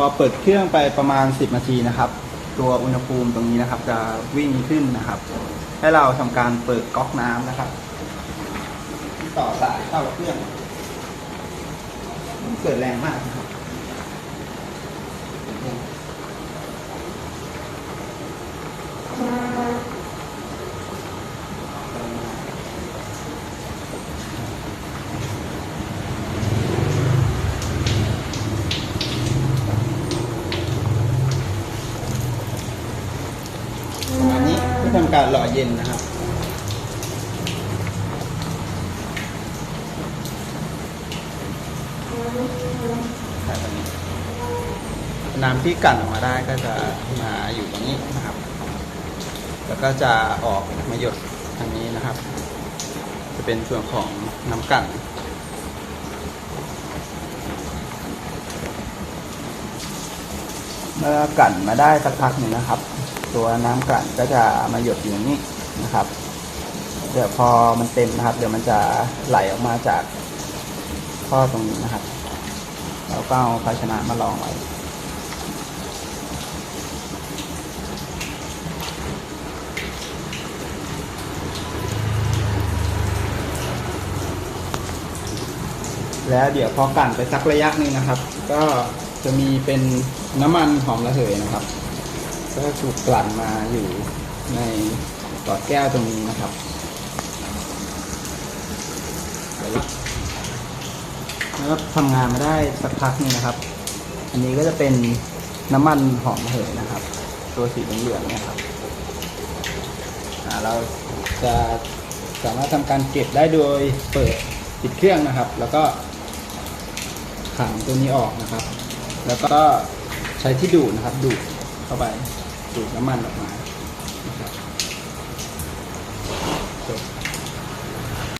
พอเปิดเครื่องไปประมาณ 10 นาทีนะครับ ตัวอุณหภูมิตรงนี้นะครับ จะวิ่งขึ้นนะครับ ให้เราทำการเปิดก๊อกน้ำนะครับ ต่อสายเข้าเครื่องเกิดแรงมากนะครับ ทำการหล่อเย็นนะครับน้ำที่กั่นออกมาได้ก็จะมาอยู่ตรงนี้นะครับ แล้วก็จะออกมาหยดทางนี้นะครับ จะเป็นส่วนของน้ำกั่นเมื่อกั่นมาได้สักพักหนึ่งนะครับ ตัวน้ำกลั่นก็จะมาหยดอยู่างนี้นะครับ เดี๋ยวพอมันเต็มนะครับ เดี๋ยวมันจะไหลออกมาจากท่อตรงนี้นะครับแล้วก็เอาภาชนะมารองไว้แล้วเดี๋ยวพอกั่นไปสักระยะหนึ่งนะครับ ก็จะมีเป็นน้ำมันหอมระเหยนะครับ ก็ถูกกลั่นมาอยู่ในหลอดแก้วตรงนี้นะครับแล้วทำงานมาได้สักพักนึงนะครับ อันนี้ก็จะเป็นน้ำมันหอมระเหยนะครับ ตัวสีเหลืองๆนี่ครับเราจะสามารถทำการเก็บได้โดยเปิดปิดเครื่องนะครับ แล้วก็ขังตัวนี้ออกนะครับ แล้วก็ใช้ที่ดูดนะครับ ดูดเข้าไป ดูดน้ำมันออกมา